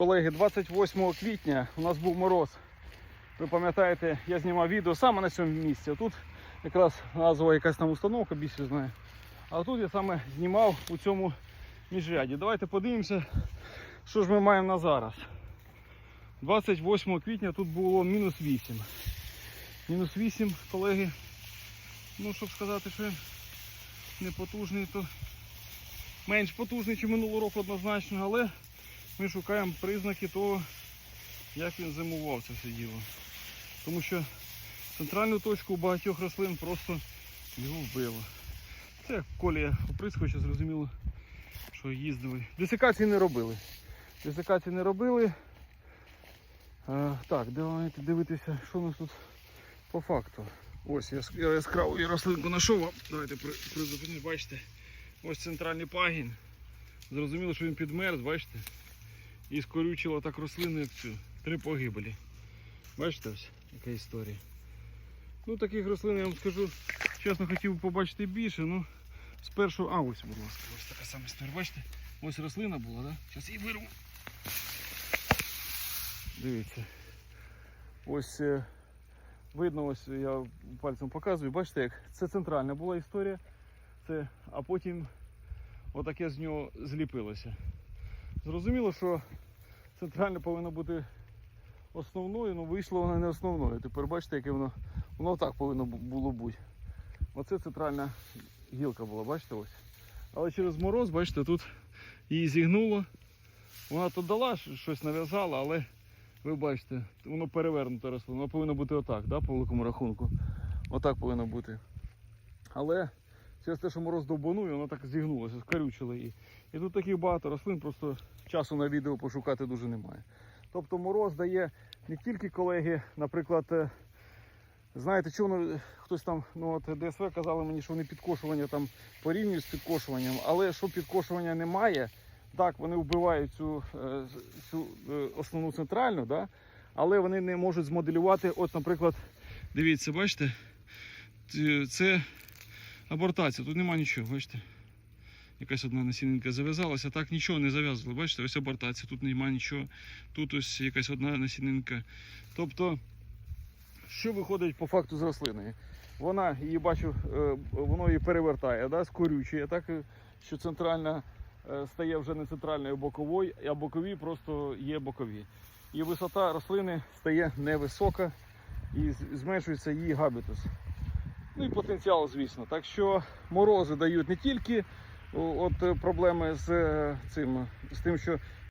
Колеги, 28 квітня у нас був мороз. Ви пам'ятаєте, я знімав відео саме на цьому місці. Тут якраз назва якась там установка, більше знаю. А тут я саме знімав у цьому міжряді. Давайте подивимося, що ж ми маємо на зараз. 28 квітня тут було мінус 8. Мінус 8, колеги. Ну, щоб сказати, що не потужний, то менш потужний, ніж минулого року однозначно, але ми шукаємо признаки того, як він зимував це все діло. Тому що центральну точку багатьох рослин просто його вбило. Це колія оприскувача, зрозуміло, що їздили. Десикації не робили. Десикації не робили. А, так, давайте дивитися, що у нас тут по факту. Ось я, яскраву рослинку знайшов. Давайте при, призупинюсь, бачите. Ось центральний пагін. Зрозуміло, що він підмерз, бачите? І скорючило так рослину, як цю. Три погибелі. Бачите ось, яка історія. Ну таких рослин я вам скажу, чесно хотів би побачити більше, ну спершу. А ось, будь ласка, ось така сама історія. Бачите? Ось рослина була, да? Зараз її вирву. Дивіться. Ось е, видно, ось я пальцем показую, бачите, як це центральна була історія. Це, а потім отаке з нього зліпилося. Зрозуміло, що центральне повинно бути основною, але вийшло воно не основною. Тепер бачите, яке воно, воно так повинно було бути. Оце центральна гілка була, бачите ось. Але через мороз, бачите, тут її зігнуло. Вона тут дала щось нав'язала, але ви бачите, воно перевернуте росло. Воно повинно бути отак, да, по великому рахунку. Отак повинно бути. Але через те, що мороз довбанує, воно так зігнулося, скарючило її. І тут таких багато рослин, просто часу на відео пошукати дуже немає. Тобто мороз дає не тільки колеги, наприклад, е, знаєте, чого хтось там, ну от ДСВ казали мені, що вони підкошування там порівнюють з підкошуванням, але що підкошування немає, так, вони вбивають цю, е, цю е, основну центральну, да? але вони не можуть змоделювати, от, наприклад, дивіться, бачите, це абортація, тут немає нічого, бачите. Якась одна насінинка зав'язалася, так нічого не зав'язували. Бачите, ось абортація, тут немає нічого, тут ось якась одна насінинка. Тобто, що виходить по факту з рослиною? Вона її бачу, е, воно її перевертає, да, скорючує, так е, що центральна е, стає вже не центральною, боковою, а бокові просто є бокові. І висота рослини стає невисока і зменшується її габітус. Ну і потенціал, звісно. Так що морози дають не тільки от, е, проблеми з е, цим, з тим, що